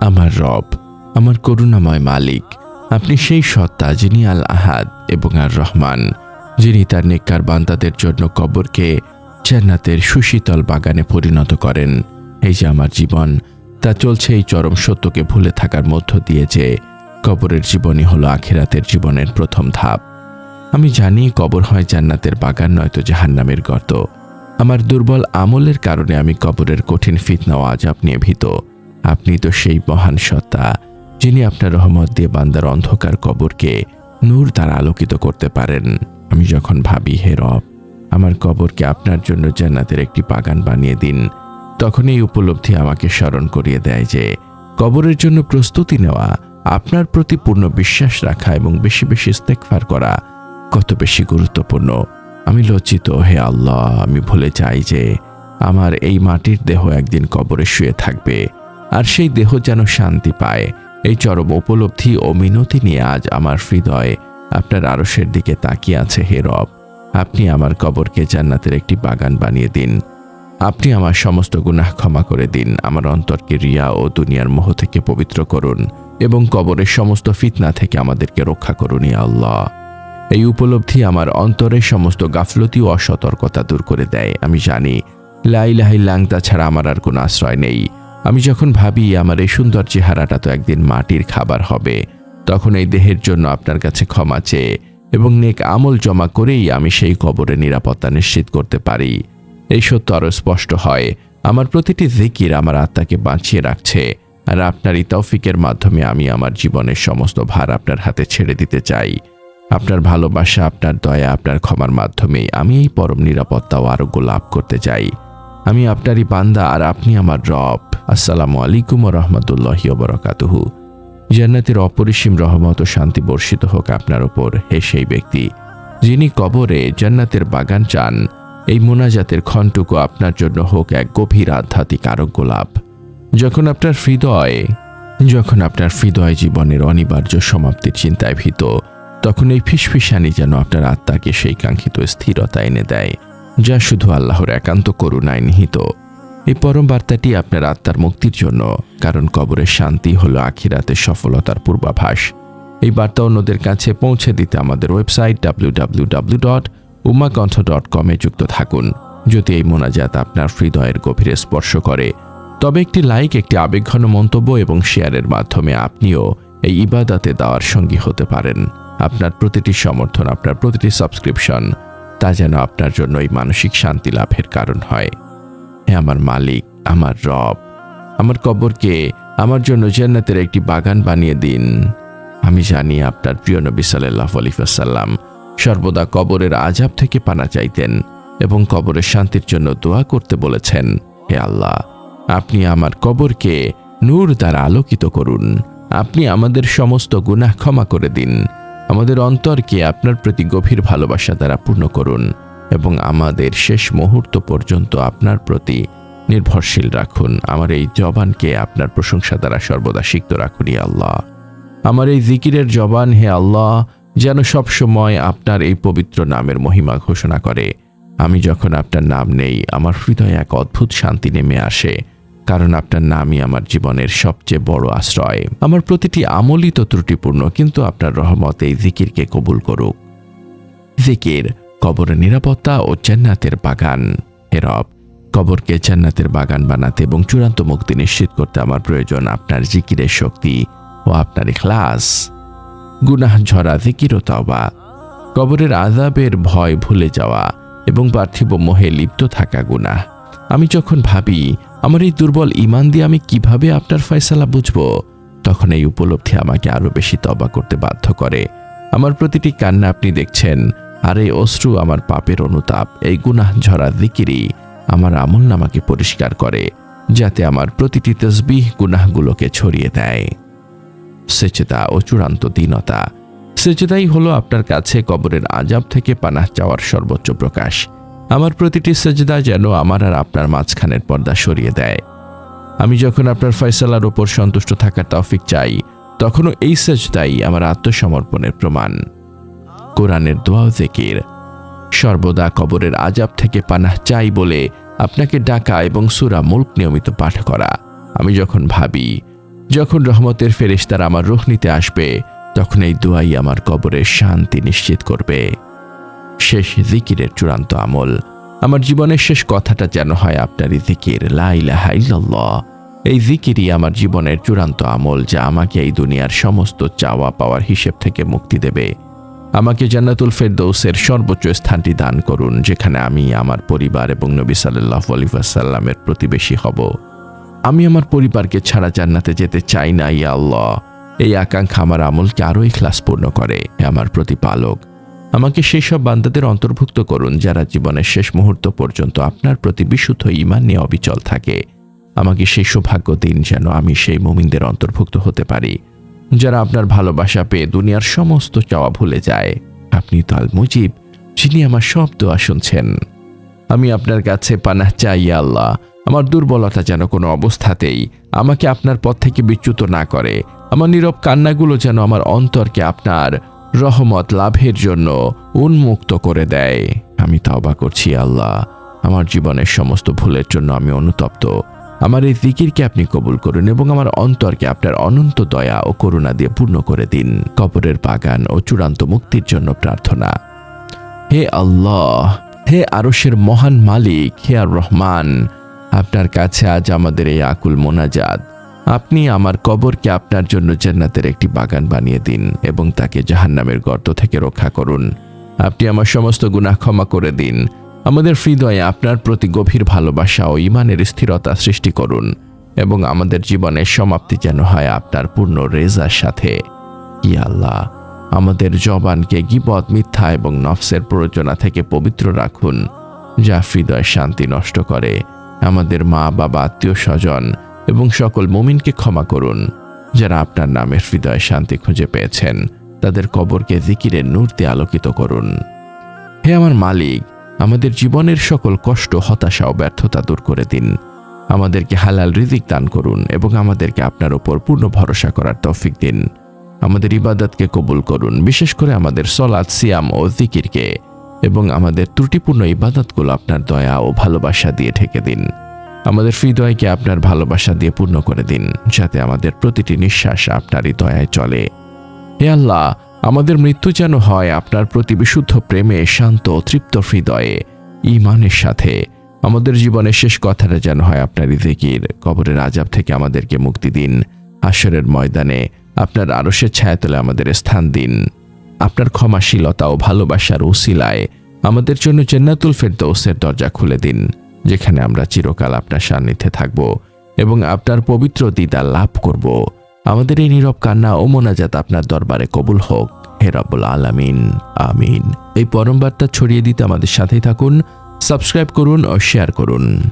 আমার রব, আমার করুণাময় মালিক। আপনি সেই সত্তা যিনি আল আহাদ এবং আর রহমান যিনি তার নেককার বান্দাদের জন্য কবরকে জান্নাতের সুশীতল বাগানে পরিণত করেন। এই যে আমার জীবন, তা চলছে এই চরম সত্যকে ভুলে থাকার মধ্য দিয়ে যে কবরের জীবনই হলো আখিরাতের জীবনের প্রথম ধাপ। আমি জানি কবর হয় জান্নাতের বাগান, নয়তো জাহান্নামের গর্ত। আমার দুর্বল আমলের কারণে আমি কবরের কঠিন ফিতনা ও আজাব নিয়ে ভীত। আপনি তো সেই মহান সত্তা, যিনি আপনার রহমত দিয়ে বান্দার অন্ধকার কবরকে নূর দ্বারা আলোকিত করতে পারেন। আমি যখন ভাবি, হে রব, আমার কবরকে আপনার জন্য জান্নাতের একটি বাগান বানিয়ে দিন, তখন এই উপলব্ধি আমাকে স্মরণ করিয়ে দেয় যে, কবরের জন্য প্রস্তুতি নেওয়া, আপনার প্রতি পূর্ণ বিশ্বাস রাখা এবং বেশি বেশি ইস্তেকফার করা কত বেশি গুরুত্বপূর্ণ। আমি লজ্জিত, হে আল্লাহ, আমি ভুলে যাই যে, আমার এই মাটির দেহ একদিন কবরে শুয়ে থাকবে। আর সেই দেহ যেন শান্তি পায়। এই চরম উপলব্ধি ও মিনতি নিয়ে আজ আমার হৃদয় আপনার আরসের দিকে তাকিয়ে আছে হে রব। আপনি আমার কবরকে জান্নাতের একটি বাগান বানিয়ে দিন। আপনি আমার সমস্ত গুনাহ ক্ষমা করে দিন। আমার অন্তরকে রিয়া ও দুনিয়ার মোহ থেকে পবিত্র করুন এবং কবরের সমস্ত ফিতনা থেকে আমাদেরকে রক্ষা করুন আল্লাহ। এই উপলব্ধি আমার অন্তরের সমস্ত গাফলতি ও অসতর্কতা দূর করে দেয়। আমি জানি লাইলাহি লাংতা ছাড়া আমার আর কোনো আশ্রয় নেই। আমি যখন ভাবি আমার এই সুন্দর চেহারাটা তো একদিন মাটির খাবার হবে, তখন এই দেহের জন্য আপনার কাছে ক্ষমা চেয়ে এবং নেক আমল জমা করেই আমি সেই কবরে নিরাপত্তা নিশ্চিত করতে পারি। এই সত্য আরও স্পষ্ট হয়, আমার প্রতিটি জিকির আমার আত্মাকে বাঁচিয়ে রাখছে আর আপনার এই তৌফিকের মাধ্যমে আমি আমার জীবনের সমস্ত ভার আপনার হাতে ছেড়ে দিতে চাই। আপনার ভালোবাসা, আপনার দয়া, আপনার ক্ষমার মাধ্যমে আমি এই পরম নিরাপত্তা ও আরোগ্য লাভ করতে চাই। আমি আপনারই বান্দা আর আপনি আমার রব। আসসালামু আলাইকুম রহমতুল্লাহি বরকাতুহু। জান্নাতের অপরিসীম রহমত ও শান্তি বর্ষিত হোক আপনার ওপর হে সেই ব্যক্তি, যিনি কবরে জান্নাতের বাগান চান। এই মোনাজাতের ক্ষণটুকু আপনার জন্য হোক এক গভীর আধ্যাত্মিক আরোগ্য লাভ। যখন আপনার হৃদয়, যখন আপনার হৃদয় জীবনের অনিবার্য সমাপ্তির চিন্তায় ভীত, তখন এই ফিসফিসানি যেন আপনার আত্মাকে সেই কাঙ্ক্ষিত স্থিরতা এনে দেয়। যা শুধু আল্লাহর একান্ত করুণায় নিহিত। এই পরম বার্তাটি আপনার আত্মার মুক্তির জন্য, কারণ কবরের শান্তি হলো আখিরাতের সফলতার পূর্বাভাস। এই বার্তা অন্যদের কাছে পৌঁছে দিতে আমাদের website W W W dot Umakantha dot কমে যুক্ত থাকুন। যদি এই মোনাজাত আপনার হৃদয়ের গভীরে স্পর্শ করে, তবে একটি লাইক, একটি আবেগঘন মন্তব্য এবং শেয়ারের মাধ্যমে আপনিও এই ইবাদাতে দেওয়ার সঙ্গী হতে পারেন। আপনার প্রতিটি সমর্থন, আপনার প্রতিটি সাবস্ক্রিপশন তা যেন আপনার জন্য এই মানসিক শান্তি লাভের কারণ হয়। হে আমার মালিক, আমার রব, আমার কবরকে আমার জন্য জান্নাতের একটি বাগান বানিয়ে দিন। আমি জানি আপনার প্রিয় নবী সাল্লাহ আলিফাসাল্লাম সর্বদা কবরের আজাব থেকে পানা চাইতেন এবং কবরের শান্তির জন্য দোয়া করতে বলেছেন, হে আল্লাহ, আপনি আমার কবরকে নূর দ্বারা আলোকিত করুন। আপনি আমাদের সমস্ত গুনাহ ক্ষমা করে দিন। আমাদের অন্তরকে আপনার প্রতি গভীর ভালোবাসা দ্বারা পূর্ণ করুন এবং আমাদের শেষ মুহূর্ত পর্যন্ত আপনার প্রতি নির্ভরশীল রাখুন। আমার এই জবানকে আপনার প্রশংসা দ্বারা সর্বদা সিক্ত রাখুন আল্লাহ। আমার এই জিকিরের জবান, হে আল্লাহ, যেন সব সময় আপনার এই পবিত্র নামের মহিমা ঘোষণা করে। আমি যখন আপনার নাম নেই, আমার হৃদয়ে এক অদ্ভুত শান্তি নেমে আসে। কারণ আপনার নামই আমার জীবনের সবচেয়ে বড় আশ্রয়। আমার প্রতিটি আমলই তো ত্রুটিপূর্ণ, কিন্তু আপনার রহমত এই জিকিরকে কবুল করুক। জিকির কবরের নিরাপত্তা ও জান্নাতের বাগান। হেরব কবরকে জান্নাতের বাগান বানাতে এবং চূড়ান্ত মুক্তি নিশ্চিত করতে আমার প্রয়োজন আপনার জিকিরের শক্তি ও আপনার ইখলাস। গুনাহ ঝরা জিকির ও তওবা। কবরের আজাবের ভয় ভুলে যাওয়া এবং পার্থিব মোহে লিপ্ত থাকা গুনাহ। আমি যখন ভাবি আমার এই দুর্বল ইমান দিয়ে আমি কীভাবে আপনার ফয়সালা বুঝব? তখন এই উপলব্ধি আমাকে আরও বেশি তবা করতে বাধ্য করে। আমার প্রতিটি কান্না আপনি দেখছেন, আর এই অশ্রু আমার পাপের অনুতাপ, এই গুনাহ ঝরা দিকিরি আমার আমল নামাকে পরিষ্কার করে, যাতে আমার প্রতিটি তসবিহ গুনাহগুলোকে ছড়িয়ে দেয়। সেচেতা ও চূড়ান্ত দীনতা। সেচেতাই হলো আপনার কাছে কবরের আজাব থেকে পানাহ চাওয়ার সর্বোচ্চ প্রকাশ। আমার প্রতিটি সেজদা যেন আমার আর আপনার মাঝখানের পর্দা সরিয়ে দেয়। আমি যখন আপনার ফয়সালার ওপর সন্তুষ্ট থাকার তৌফিক চাই, তখনও এই সেজদাই আমার আত্মসমর্পণের প্রমাণ। কোরআনের দোয়াও জেকির। সর্বদা কবরের আজাব থেকে পানাহ চাই বলে আপনাকে ডাকা এবং সুরা মুল্ক নিয়মিত পাঠ করা। আমি যখন ভাবি, যখন রহমতের ফেরেশতারা আমার রুহ নিতে আসবে, তখন এই দোয়াই আমার কবরের শান্তি নিশ্চিত করবে। শেষ জিকিরের চূড়ান্ত আমল। আমার জীবনের শেষ কথাটা যেন হয় আপনারই জিকির লাইলাহা ইল্লাল্লাহ। এই জিকিরই আমার জীবনের চূড়ান্ত আমল যা আমাকে এই দুনিয়ার সমস্ত চাওয়া পাওয়ার হিসেব থেকে মুক্তি দেবে। আমাকে জান্নাতুল ফেরদৌসের সর্বোচ্চ স্থানটি দান করুন, যেখানে আমি আমার পরিবার এবং নবী সাল্লাহ আলিফাসাল্লামের প্রতিবেশী হব। আমি আমার পরিবারকে ছাড়া জান্নাতে যেতে চাই না, ইয়া আল্লাহ। এই আকাঙ্ক্ষা আমার আমলকে আরও ইখলাসপূর্ণ করে আমার প্রতিপালক। আমাকে সেই সব বান্দাদের অন্তর্ভুক্ত করুন যারা জীবনের শেষ মুহূর্ত পর্যন্ত আপনার প্রতি বিশুদ্ধ ইমান নিয়ে অবিচল থাকে। আমাকে সেই সৌভাগ্য দিন যেন আমি সেই মুমিনদের অন্তর্ভুক্ত হতে পারি। যারা আপনার ভালোবাসা পেয়ে দুনিয়ার সমস্ত চাওয়া ভুলে যায়। আপনি তো আল মুজিব যিনি আমার সব দোয়া শুনছেন। আমি আপনার কাছে পানাহ চাই আল্লাহ। আমার দুর্বলতা যেন কোনো অবস্থাতেই আমাকে আপনার পথ থেকে বিচ্যুত না করে। আমার নীরব কান্নাগুলো যেন আমার অন্তরকে আপনার রহমত লাভের জন্য উন্মুক্ত করে দেয়। আমি তাওবা করছি, আল্লাহ। আমার জীবনের সমস্ত ভুলের জন্য আমি অনুতপ্ত। আমার এই জিকিরকে আপনি কবুল করুন এবং আমার অন্তরকে আপনার অনন্ত দয়া ও করুণা দিয়ে পূর্ণ করে দিন। কবরের বাগান ও চূড়ান্ত মুক্তির জন্য প্রার্থনা। হে আল্লাহ, হে আরশের মহান মালিক, হে আর রহমান আপনার কাছে আজ আমাদের এই আকুল মোনাজাত। আপনি আমার কবরকে আপনার জন্য জান্নাতের একটি বাগান বানিয়ে দিন এবং তাকে জাহান্নামের গর্ত থেকে রক্ষা করুন। আপনি আমার সমস্ত গুনাহ ক্ষমা করে দিন। আমাদের হৃদয়ে আপনার প্রতি গভীর ভালোবাসা ও ইমানের স্থিরতা সৃষ্টি করুন এবং আমাদের জীবনের সমাপ্তি যেন হয় আপনার পূর্ণ রেজার সাথে। ই আল্লাহ, আমাদের জবানকে গিবত, মিথ্যা এবং নফসের প্ররোচনা থেকে পবিত্র রাখুন, যা হৃদয় শান্তি নষ্ট করে। আমাদের মা বাবা আত্মীয় স্বজন এবং সকল মুমিনকে ক্ষমা করুন, যারা আপনার নামে হৃদয় শান্তি খুঁজে পেয়েছেন। তাদের কবরকে জিকিরের নূরতে আলোকিত করুন। হে আমার মালিক, আমাদের জীবনের সকল কষ্ট, হতাশা ও ব্যর্থতা দূর করে দিন। আমাদেরকে হালাল রিজিক দান করুন এবং আমাদেরকে আপনার ওপর পূর্ণ ভরসা করার তৌফিক দিন। আমাদের ইবাদতকে কবুল করুন, বিশেষ করে আমাদের সলাদ সিয়াম ও জিকিরকে এবং আমাদের ত্রুটিপূর্ণ ইবাদতগুলো আপনার দয়া ও ভালোবাসা দিয়ে ঢেকে দিন। আমাদের হৃদয়কে আপনার ভালোবাসা দিয়ে পূর্ণ করে দিন, যাতে আমাদের প্রতিটি নিঃশ্বাস আপনারই দয়ায় চলে। হে আল্লাহ, আমাদের মৃত্যু যেন হয় আপনার প্রতি বিশুদ্ধ প্রেমে, শান্ত তৃপ্ত হৃদয়ে ইমানের সাথে। আমাদের জীবনের শেষ কথাটা যেন হয় আপনার জিকির, কবরের আজাব থেকে আমাদেরকে মুক্তি দিন। আসরের ময়দানে আপনার আরশের ছায়াতলে আমাদের স্থান দিন। আপনার ক্ষমাশীলতা ও ভালোবাসার উসিলায় আমাদের জন্য জান্নাতুল ফেরদৌসের দরজা খুলে দিন। যেখানে আমরা চিরকাল আপনার সান্নিধ্যে থাকব এবং আপনার পবিত্র দিদা লাভ করব। আমাদের এই নীরব কান্না ও মোনাজাত আপনার দরবারে কবুল হোক। হে আলামিন, আমিন। এই পরম বার্তা ছড়িয়ে দিতে আমাদের সাথেই থাকুন, সাবস্ক্রাইব করুন ও শেয়ার করুন।